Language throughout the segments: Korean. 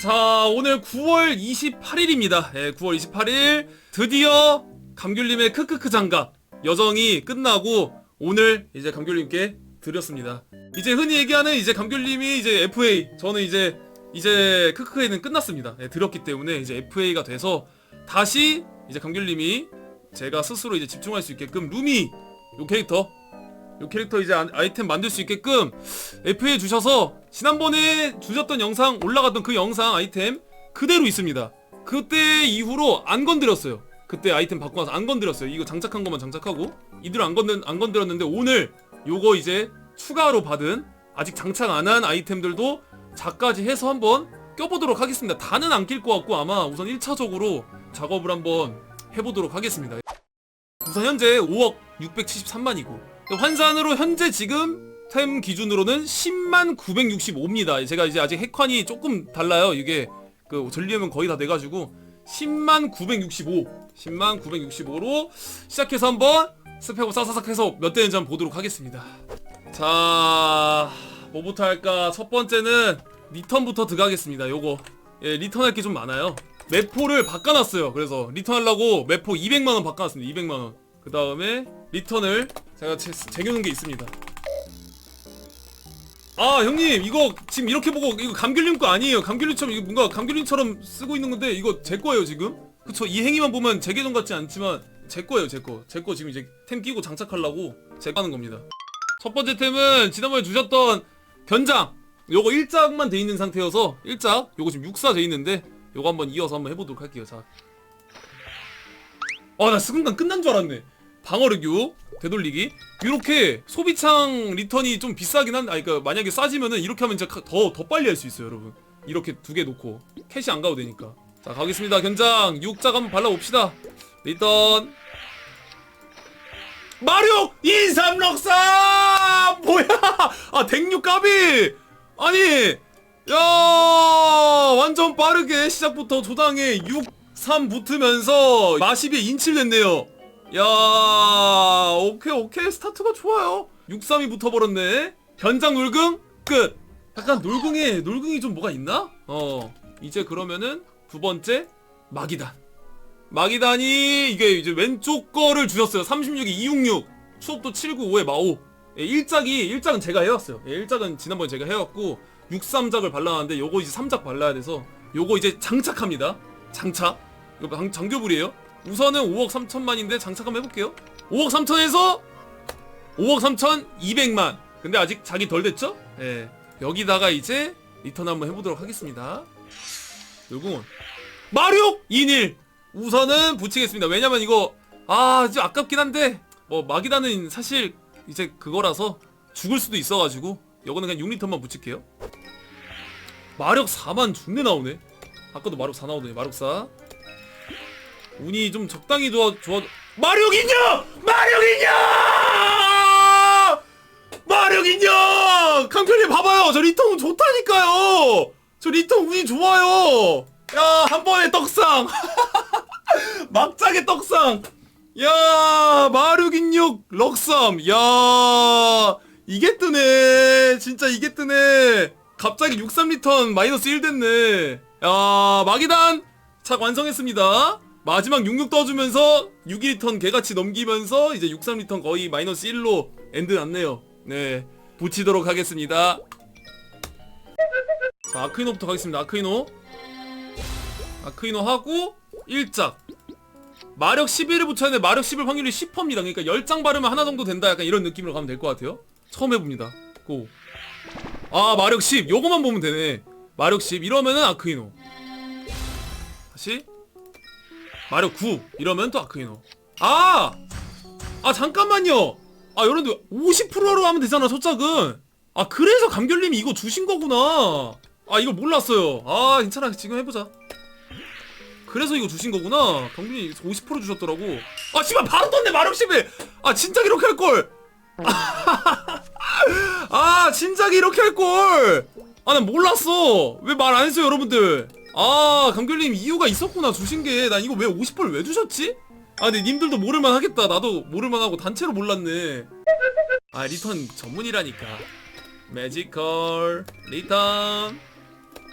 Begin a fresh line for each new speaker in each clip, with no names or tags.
자, 오늘 9월 28일입니다. 예, 9월 28일 드디어 감귤님의 크크크 장갑 여정이 끝나고 오늘 이제 감귤님께 드렸습니다. 이제 흔히 얘기하는 이제 감귤님이 이제 FA 저는 이제 이제 크크크에는 끝났습니다. 예, 드렸기 때문에 이제 FA가 돼서 다시 이제 감귤님이 제가 스스로 이제 집중할 수 있게끔 루미 요 캐릭터 요 캐릭터 이제 아- 아이템 만들 수 있게끔 FA 주셔서 지난번에 주셨던 영상 올라갔던 그 영상 아이템 그대로 있습니다. 그때 이후로 안 건드렸어요. 그때 아이템 바꿔 나서 안 건드렸어요. 이거 장착한 것만 장착하고 이대로 안 건드 안 건드렸는데 오늘 요거 이제 추가로 받은 아직 장착 안 한 아이템들도 작까지 해서 한번 껴보도록 하겠습니다. 다는 안 낄 것 같고 아마 우선 1차적으로 작업을 한번 해보도록 하겠습니다. 우선 현재 5억 673만이고 환산으로 현재 지금 템 기준으로는 10만 965입니다. 제가 이제 아직 핵환이 조금 달라요. 이게 그 전리움은 거의 다 돼가지고 10만 965, 10만 965로 시작해서 한번 스펙업 사사삭 해서 몇 대인지 한번 보도록 하겠습니다. 자, 뭐부터 할까? 첫 번째는 리턴부터 들어가겠습니다. 요거 예, 리턴할 게 좀 많아요. 매포를 바꿔놨어요. 그래서 리턴하려고 매포 200만원 바꿔놨습니다. 200만원. 그 다음에 리턴을 제가 제, 쟁여놓은 게 있습니다. 아 형님 이거 지금 이렇게 보고 이거 감귤님 거 아니에요. 감귤님처럼 이거 뭔가 감귤님처럼 쓰고 있는 건데 이거 제 거예요 지금. 그쵸 이 행위만 보면 제 계정 같지 않지만 제 거예요 제 거. 제 거 지금 이제 템 끼고 장착하려고 제거 하는 겁니다. 첫 번째 템은 지난번에 주셨던 변장. 요거 1작만 돼 있는 상태여서 1작 요거 지금 6사 돼 있는데 요거 한번 이어서 한번 해보도록 할게요. 자. 아나 순간 끝난 줄 알았네. 방어력유 되돌리기. 이렇게 소비창 리턴이 좀 비싸긴 한데 아니 그러니까 만약에 싸지면은 이렇게 하면 진짜 더더 빨리 할 수 있어요 여러분. 이렇게 두 개 놓고. 캐시 안 가도 되니까. 자 가겠습니다. 견장. 6작 한번 발라봅시다. 리턴. 마력 인삼럭사! 뭐야! 아 댕육 까비! 아니 야 완전 빠르게 시작부터 조당에 6 3 붙으면서 마시비에 인칠 냈네요 야 오케이 오케이. 스타트가 좋아요. 6-3이 붙어버렸네. 변장 놀궁? 끝. 약간 놀궁에 놀궁이 좀 뭐가 있나? 어. 이제 그러면은 두 번째 마기단. 마기단이 이게 이제 왼쪽 거를 주셨어요. 36이 266 추업도 795에 마오. 예, 1작이 1작은 제가 해왔어요. 예, 1작은 지난번에 제가 해왔고 63작을 발라놨는데 요거 이제 3작 발라야 돼서 요거 이제 장착합니다. 장착. 이거 장, 장교불이에요 우선은 5억 3천만인데 장착 한번 해볼게요. 5억 3천에서 5억 3천 2백만. 근데 아직 자기 덜 됐죠? 예. 여기다가 이제 리턴 한번 해보도록 하겠습니다. 놀궁원 마력 2일. 우선은 붙이겠습니다. 왜냐면 이거 아 좀 아깝긴 한데 뭐 마기다는 사실 이제 그거라서 죽을 수도 있어가지고 요거는 그냥 6리턴만 붙일게요. 마력 4만 중내 나오네. 아까도 마력 4 나오더니 마력 4 운이 좀 적당히 좋아 좋아 마력 인형 마력 인형 마력 인형 강편님 봐봐요. 저 리턴 운 좋다니까요. 저 리턴 운이 좋아요. 야 한 번에 떡상. 막장의 떡상. 야 마력 인형 럭삼 야 이게 뜨네. 진짜 이게 뜨네. 갑자기 63리턴 마이너스 1 됐네. 야 마기단 착 완성했습니다 마지막 66 떠주면서 6리턴 개같이 넘기면서 이제 63리턴 거의 마이너스 1로 엔드 났네요. 네 붙이도록 하겠습니다. 자 아크이노부터 가겠습니다. 아크이노. 아크이노 하고 1작. 마력 11을 붙였는데 마력 11 확률이 10%입니다. 그러니까 10장 바르면 하나 정도 된다. 약간 이런 느낌으로 가면 될 것 같아요. 처음 해봅니다. 고. 아 마력 10 요거만 보면 되네. 마력 10 이러면은 아크이노. 다시 마력 9 이러면 또 아크이노 아! 아 잠깐만요. 아 여러분들 50%로 하면 되잖아 소짝은. 아 그래서 감결님이 이거 주신 거구나. 아 이걸 몰랐어요. 아 괜찮아. 지금 해보자. 그래서 이거 주신 거구나. 감결님이 50% 주셨더라고. 아 씨발 바로 떴네 마력 11 아 진작 이렇게 할걸. 아 진작 이렇게 할걸. 아 난 몰랐어. 왜 말 안 했어요 여러분들 아 감귤님 이유가 있었구나 주신 게 난 이거 왜 50%를 왜 주셨지? 아 근데 님들도 모를만 하겠다 나도 모를만 하고 단체로 몰랐네 아 리턴 전문이라니까 매지컬 리턴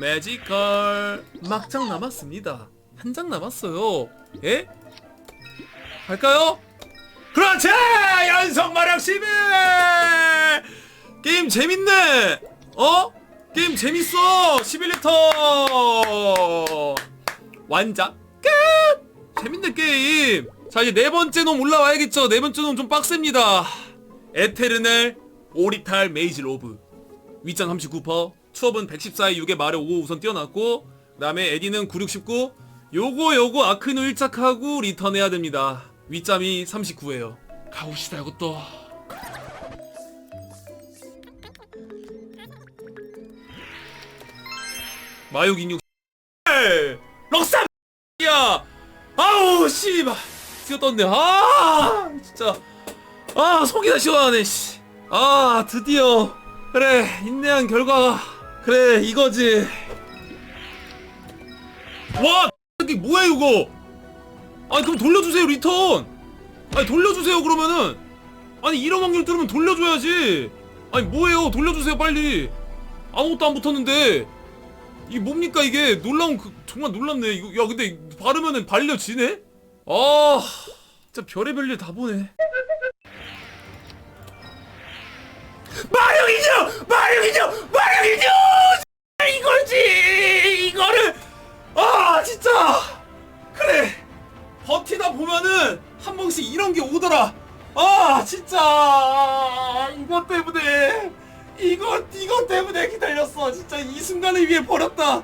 매지컬 막장 남았습니다 한 장 남았어요 예? 갈까요? 그렇지! 연속 마력 11! 게임 재밌네! 어? 게임 재밌어! 11리터! 완작 끝! 재밌네 게임. 자 이제 네 번째 놈 올라와야겠죠. 네 번째 놈 좀 빡셉니다. 에테르넬 오리탈 메이즈 로브. 윗장 39% 추업은 114에 6에 말에 5 우선 뛰어났고 그 다음에 에디는 9, 6, 19 요거 요거 아크누 1착하고 리턴 해야 됩니다. 윗잠이 39에요. 가봅시다 이것도. 마육 인육 럭삼 야! 아우 씨발. 뛰어 떴네. 아 진짜. 아 속이 다 시원하네 씨 아 드디어. 그래 인내한 결과가 그래 이거지. 와 이게 뭐야 이거? 아니 그럼 돌려주세요 리턴. 아니 돌려주세요 그러면은. 아니 이런 확률 뚫으면 돌려줘야지. 아니 뭐예요? 돌려주세요 빨리. 아무것도 안 붙었는데. 이게 뭡니까 이게? 놀라운 그 정말 놀랍네. 이거 야 근데 바르면은 발려지네? 아 진짜 별의별 일 다 보네. 마력이죠! 마력이죠! 마력이죠! 이거지! 이거를! 아 진짜! 그래! 버티다 보면은 한 번씩 이런 게 오더라. 아 진짜! 이것 때문에 이거 이것 때문에 기다렸어. 진짜 이 순간을 위해 버렸다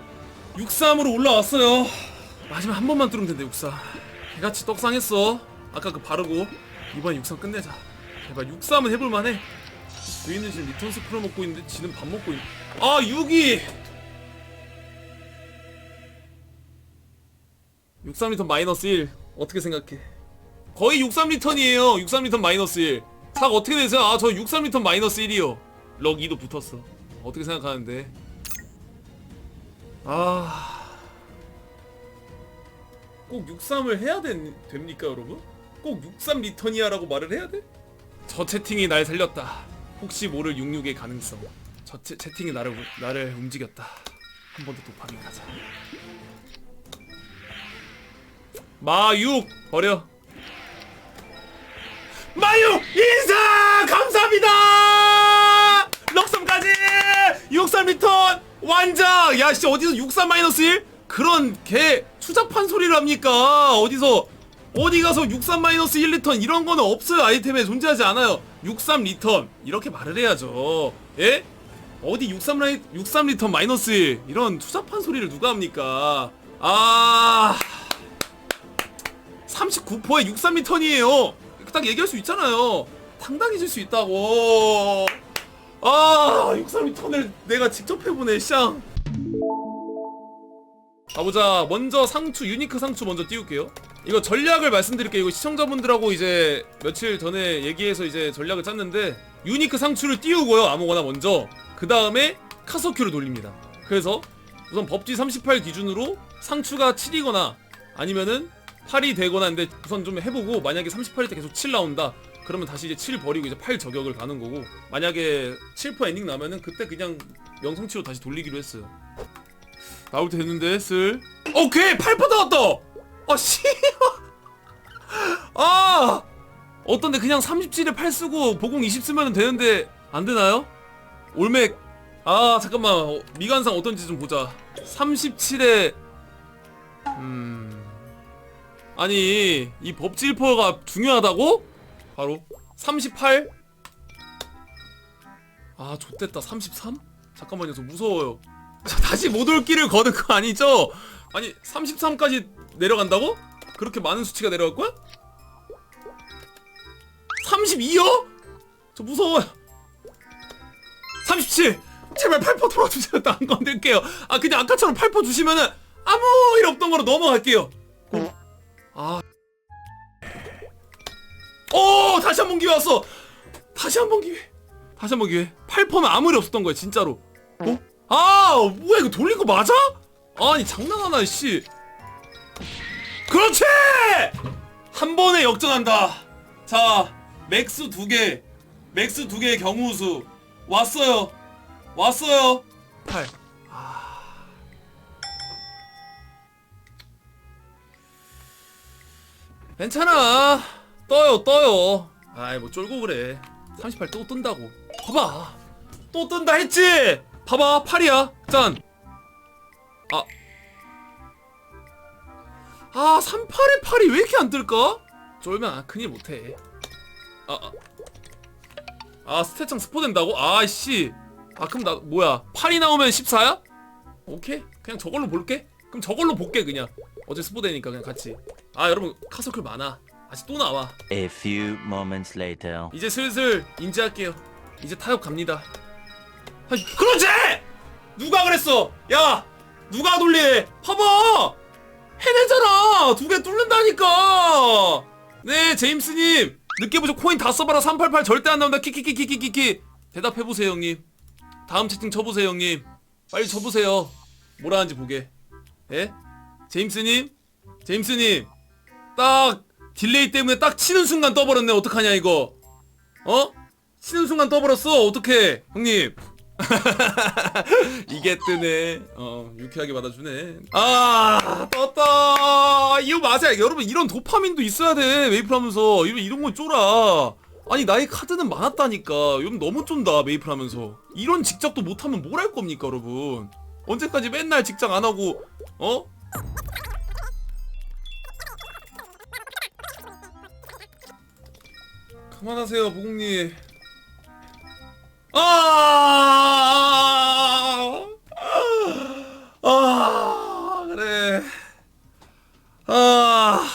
63으로 올라왔어요. 마지막 한 번만 뚫으면 된다 63 개같이 떡상했어. 아까 그 바르고. 이번 63 끝내자. 제발 63은 해볼만해. 주인은 지금 리턴스 풀어 먹고 있는데 지는 밥 먹고 있. 아 6이 63 리턴 마이너스 1 어떻게 생각해? 거의 63 리턴이에요. 63 리턴 마이너스 1삭 어떻게 되세요? 아저 63 리턴 마이너스 1이요. 럭 2도 붙었어. 어떻게 생각하는데? 아... 꼭 63을 해야 된, 됩니까 여러분? 꼭 63 리턴이야 라고 말을 해야 돼? 저 채팅이 날 살렸다. 혹시 모를 66의 가능성. 저 채, 채팅이 나를, 나를 움직였다. 한 번 더 도파민 가자. 마육! 버려. 마육! 인사! 감사합니다! 럭섬까지! 63리턴 완장 야 씨 어디서 63 마이너스 1 그런 개 추잡한 소리를 합니까? 어디서 어디 가서 63 마이너스 1 리턴 이런 거는 없어요 아이템에 존재하지 않아요. 63 리턴. 이렇게 말을 해야죠. 예? 어디 63 라이 63 리턴 마이너스 1 이런 추잡한 소리를 누가 합니까? 아. 39%에 63 리턴이에요. 딱 얘기할 수 있잖아요. 당당해질 수 있다고. 아, 63리턴을 내가 직접 해보네, 쌍. 가보자. 먼저 상추, 유니크 상추 먼저 띄울게요. 이거 전략을 말씀드릴게요. 이거 시청자분들하고 이제 며칠 전에 얘기해서 이제 전략을 짰는데, 유니크 상추를 띄우고요. 아무거나 먼저. 그 다음에 카서큐를 돌립니다. 그래서 우선 법지 38 기준으로 상추가 7이거나 아니면은 8이 되거나 근데 우선 좀 해보고 만약에 38일 때 계속 7 나온다 그러면 다시 이제 7 버리고 이제 8 저격을 가는 거고 만약에 7% 엔딩 나면은 그때 그냥 명성치로 다시 돌리기로 했어요. 나올 때 됐는데 쓸 오케이! 8% 나왔다! 아씨 아! 어떤데? 그냥 37에 8 쓰고 보공 20 쓰면 되는데 안 되나요? 올맥. 아 잠깐만. 어, 미관상 어떤지 좀 보자. 37에 음. 아니 이 법질퍼가 중요하다고? 바로 38? 아 좆됐다 33? 잠깐만요 저 무서워요 자, 다시 못 올 길을 거는 거 아니죠? 아니 33까지 내려간다고? 그렇게 많은 수치가 내려갈 거야? 32요? 저 무서워요 37 제발 8% 돌아주세요 안 건들게요 아 그냥 아까처럼 8% 주시면은 아무 일 없던 거로 넘어갈게요 다시 한 번 기회 왔어. 다시 한 번 기회. 다시 한 번 기회. 8퍼면 아무리 없었던 거야 진짜로. 네. 어? 아 뭐야 이거 돌린 거 맞아? 아니 장난하나 씨. 그렇지! 한 번에 역전한다. 자 맥스 두개. 맥스 두 개의 경우수. 왔어요. 왔어요. 8 아. 괜찮아. 떠요 떠요. 아이 뭐 쫄고 그래. 38 또 뜬다고. 봐봐. 또 뜬다 했지? 봐봐 8이야. 짠. 아. 아 38에 8이 왜 이렇게 안 뜰까? 쫄면 아, 큰일 못해. 아, 아. 아 스탯창 스포 된다고? 아씨. 아 그럼 나 뭐야. 8이 나오면 14야? 오케이. 그냥 저걸로 볼게. 그럼 저걸로 볼게 그냥. 어제 스포 되니까 그냥 같이. 아 여러분 카서클 많아 아직 또 나와.
A few moments later.
이제 슬슬 인지할게요. 이제 타협 갑니다. 아이, 그렇지! 누가 그랬어? 야 누가 돌리래? 봐봐! 해내잖아! 두 개 뚫는다니까! 네 제임스님! 늦게 보죠 코인 다 써봐라. 388 절대 안 나온다. 키키키키키키키. 대답해보세요 형님. 다음 채팅 쳐보세요 형님. 빨리 쳐보세요. 뭐라 하는지 보게. 예? 제임스님? 제임스님! 딱 딜레이 때문에 딱 치는 순간 떠버렸네. 어떡하냐 이거. 어? 치는 순간 떠버렸어. 어떡해 형님. 이게 뜨네. 어 유쾌하게 받아주네. 아 떴다. 이거 맞아 여러분 이런 도파민도 있어야 돼. 메이플 하면서. 이런, 이런 건 쫄아. 아니 나의 카드는 많았다니까. 여러분 너무 쫀다 메이플 하면서. 이런 직접도 못하면 뭘 할 겁니까 여러분? 언제까지 맨날 직장 안 하고 어? 그만하세요 보국님 아, 아, 그래. 아.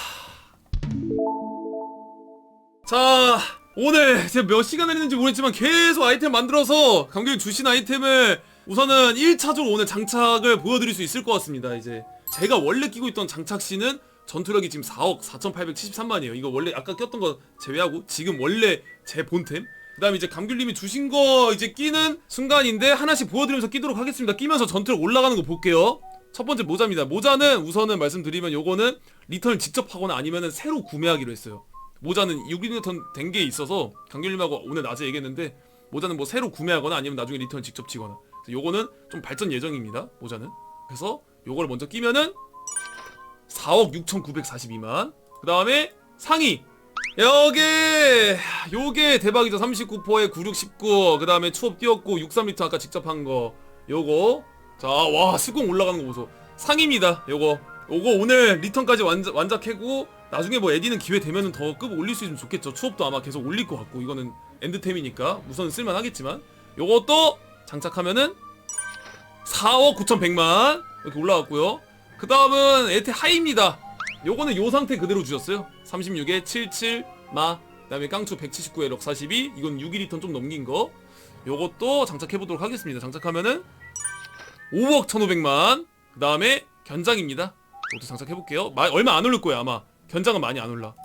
자, 오늘 제가 몇 시간 했는지 모르겠지만 계속 아이템 만들어서 감독님 주신 아이템을 우선은 1차적으로 오늘 장착을 보여드릴 수 있을 것 같습니다. 이제 제가 원래 끼고 있던 장착시는 전투력이 지금 4억 4,873만이에요. 이거 원래 아까 꼈던 거 제외하고 지금 원래 제 본템 그 다음에 이제 감귤님이 주신 거 이제 끼는 순간인데 하나씩 보여드리면서 끼도록 하겠습니다. 끼면서 전투력 올라가는 거 볼게요. 첫 번째 모자입니다. 모자는 우선은 말씀드리면 요거는 리턴을 직접 하거나 아니면은 새로 구매하기로 했어요. 모자는 6리턴 된 게 있어서 감귤님하고 오늘 낮에 얘기했는데 모자는 뭐 새로 구매하거나 아니면 나중에 리턴을 직접 치거나 요거는 좀 발전 예정입니다. 모자는 그래서 요거를 먼저 끼면은 4억 6,942만. 그 다음에 상의 요게 요게 대박이죠. 39%에 9619 그 다음에 추업 띄웠고 63리터 아까 직접 한 거. 요거. 자와 수공 올라가는 거 보소. 상입니다 요거. 요거 오늘 리턴까지 완자, 완작하고 나중에 뭐 에디는 기회 되면은 더 급 올릴 수 있으면 좋겠죠. 추업도 아마 계속 올릴 것 같고 이거는 엔드템이니까 우선 쓸만 하겠지만. 요것도 장착하면은 4억 9,100만. 이렇게 올라갔고요 그 다음은 에테 하이입니다. 요거는 요 상태 그대로 주셨어요. 36에 77 마 그 다음에 깡추 179에 럭 42 이건 6일리턴 좀 넘긴 거. 요것도 장착해보도록 하겠습니다. 장착하면은 5억 1500만 그 다음에 견장입니다. 이것도 장착해볼게요. 마- 얼마 안 오를 거예요 아마. 견장은 많이 안 올라.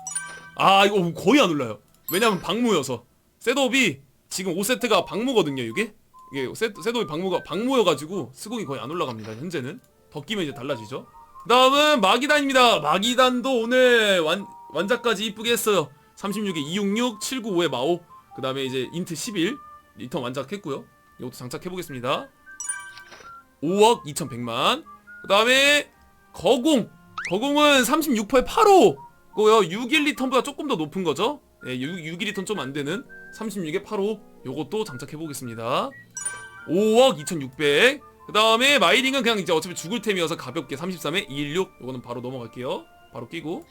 아 이거 거의 안 올라요. 왜냐면 방무여서. 셋업이 지금 5세트가 방무거든요 이게. 이게 셋, 셋업이 방무가 방무여가지고 스공이 거의 안 올라갑니다 현재는 더 끼면 이제 달라지죠 그 다음은 마기단입니다. 마기단도 오늘 완, 완자까지 이쁘게 했어요. 36에 266, 795에 마오. 그 다음에 이제 인트 11 리턴 완작했고요. 이것도 장착해보겠습니다. 5억 2100만. 그 다음에 거공. 거공은 36%에 8호. 고요 61리턴보다 조금 더 높은 거죠. 예, 61리턴 좀 안 되는 36에 8호. 요것도 장착해보겠습니다. 5억 2600. 그 다음에 마이링은 그냥 이제 어차피 죽을 템이어서 가볍게 33에 216 요거는 바로 넘어갈게요. 바로 끼고.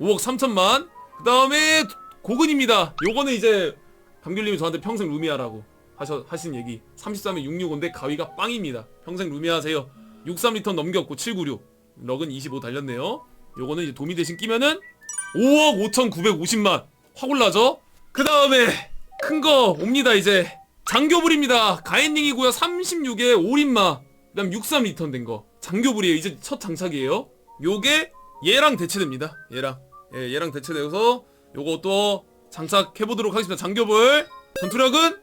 5억 3천만. 그 다음에 고근입니다. 요거는 이제 감귤님이 저한테 평생 루미하라고 하셔, 하신 얘기. 33에 665인데 가위가 빵입니다. 평생 루미하세요. 63리턴 넘겼고 796 럭은 25 달렸네요. 요거는 이제 도미 대신 끼면은 5억 5,950만. 확 올라죠? 그 다음에 큰 거 옵니다 이제 장교불입니다. 가엔닝이고요. 36에 올인마. 그다음 63 리턴 된 거. 장교불이에요. 이제 첫 장착이에요. 요게 얘랑 대체됩니다. 얘랑. 예, 얘랑 대체돼서 요것도 장착해 보도록 하겠습니다. 장교불. 전투력은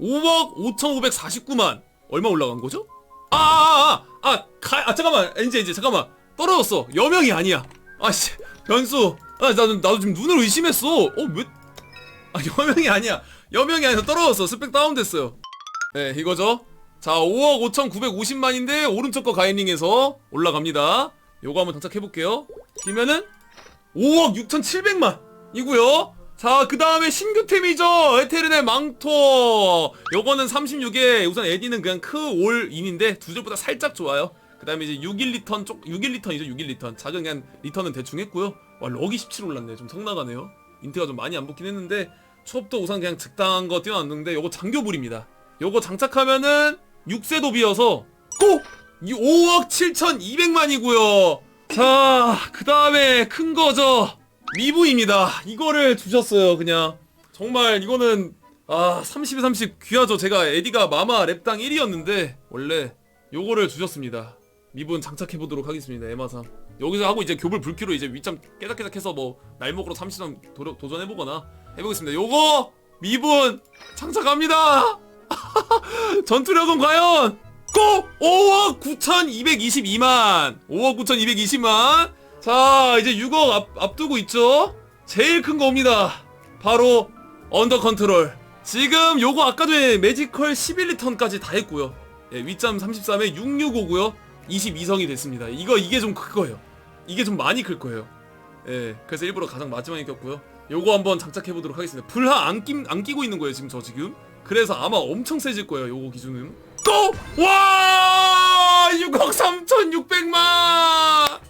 5억 5,549만. 얼마 올라간 거죠? 아, 아, 아, 아, 가, 아, 잠깐만. 이제, 이제, 잠깐만. 떨어졌어. 여명이 아니야. 아씨, 변수. 아, 나도, 나도 지금 눈을 의심했어. 어, 왜? 아, 여명이 아니야. 여명이 아니라 떨어졌어. 스펙 다운됐어요. 네, 이거죠. 자, 5억 5,950만인데 오른쪽 거 가이닝에서 올라갑니다. 요거 한번 장착해볼게요. 끼면은 5억 6,700만 이고요. 자, 그 다음에 신규템이죠. 에테르네 망토. 요거는 36에 우선 에디는 그냥 크올 인인데 두 줄보다 살짝 좋아요. 그 다음에 이제 61리턴 쪽, 61리턴이죠, 61리턴. 작은 그냥 리턴은 대충 했고요. 와, 럭이 17 올랐네. 좀 성나가네요. 인트가 좀 많이 안 붙긴 했는데, 초업도 우선 그냥 적당한 거 띄워놨는데, 요거 장교불입니다. 요거 장착하면은 6세 도비여서 꼭! 이 5억 7,200만이고요. 자, 그 다음에 큰 거죠. 미부입니다. 이거를 주셨어요, 그냥. 정말 이거는 아, 30에 30 귀하죠. 제가 에디가 마마 랩당 1위였는데 원래 요거를 주셨습니다. 미분 장착해 보도록 하겠습니다. 에마상. 여기서 하고 이제 교불 불키로 이제 윗점 깨작깨작해서 뭐 날먹으로 30점 도전해 보거나 해보겠습니다. 요거 미분 장착합니다. 전투력은 과연 꼭 5억 9,222만 5억 9,220만. 자 이제 6억 앞, 앞두고 있죠? 제일 큰 겁니다. 바로 언더 컨트롤. 지금 요거 아까 전에 매지컬 11리턴까지 다 했고요. 예, 윗점 33에 665고요. 22성이 됐습니다. 이거 이게 좀 클 거예요. 이게 좀 많이 클 거예요. 예 그래서 일부러 가장 마지막에 꼈고요 요거 한번 장착해 보도록 하겠습니다 불하 안, 끼, 안 끼고 있는 거예요 지금 저 지금 그래서 아마 엄청 세질 거예요 요거 기준은 또! 와! 6억 3,600만!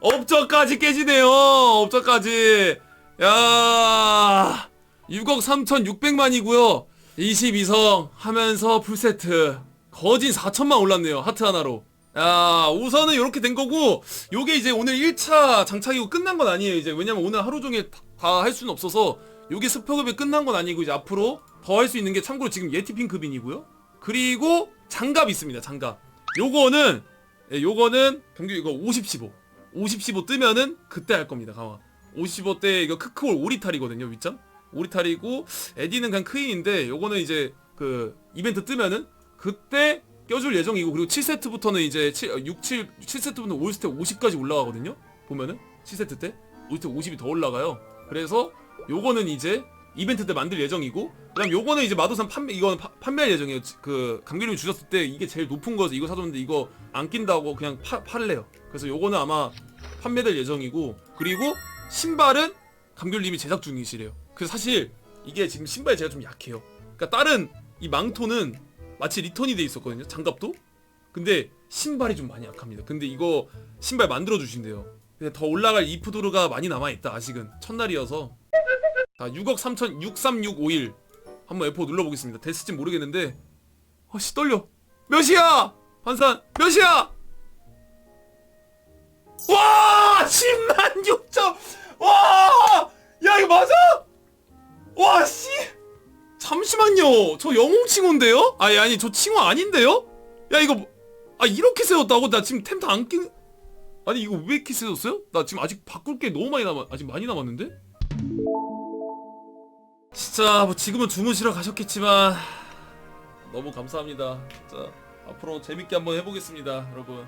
업적까지 깨지네요. 업적까지. 야 6억 3,600만이고요. 22성 하면서 풀세트. 거진 4천만 올랐네요. 하트 하나로. 야, 우선은 이렇게 된 거고, 요게 이제 오늘 1차 장착이고 끝난 건 아니에요. 이제 왜냐면 오늘 하루 종일 다 할 수는 없어서, 요게 스포급이 끝난 건 아니고, 이제 앞으로 더 할 수 있는 게 참고로 지금 예티핑급인이고요. 그리고 장갑 있습니다. 장갑. 요거는 예, 요거는 경규 이거 50 15. 50 15 뜨면은 그때 할 겁니다. 강화. 50 15 때 이거 크크올 오리탈이거든요. 윗점. 오리탈이고 에디는 그냥 크인인데 요거는 이제 그 이벤트 뜨면은 그때 껴줄 예정이고 그리고 7세트부터는 이제 7, 6, 7, 7세트부터는 올스텝 50까지 올라가거든요. 보면은 7세트 때 올스텝 50이 더 올라가요. 그래서 요거는 이제 이벤트 때 만들 예정이고 그다음 요거는 이제 마도산 판매 이거는 파- 판매할 예정이에요. 그 감귤님 주셨을 때 이게 제일 높은 거여서 이거 사줬는데 이거 안 낀다고 그냥 파, 팔래요. 그래서 요거는 아마 판매될 예정이고 그리고 신발은 감귤님이 제작 중이시래요. 그래서 사실 이게 지금 신발이 제가 좀 약해요. 그러니까 다른 이 망토는 마치 리턴이 돼 있었거든요. 장갑도. 근데 신발이 좀 많이 약합니다. 근데 이거 신발 만들어 주신대요. 근데 더 올라갈 이프도르가 많이 남아 있다. 아직은 첫날이어서. 자, 6억 3천 63651 한번 F4 눌러보겠습니다. 됐을지 모르겠는데 아씨 떨려. 몇이야? 환산 몇이야? 와 10만 6천 저 영웅 칭호인데요? 아니 아니 저 칭호 아닌데요? 야 이거 뭐- 아 이렇게 세웠다고? 나 지금 템 다안 끼. 아니 이거 왜 이렇게 세웠어요? 나 지금 아직 바꿀 게 너무 많이 남아 아직 많이 남았는데? 진짜 뭐 지금은 주무시러 가셨겠지만 너무 감사합니다. 진짜 앞으로 재밌게 한번 해보겠습니다, 여러분.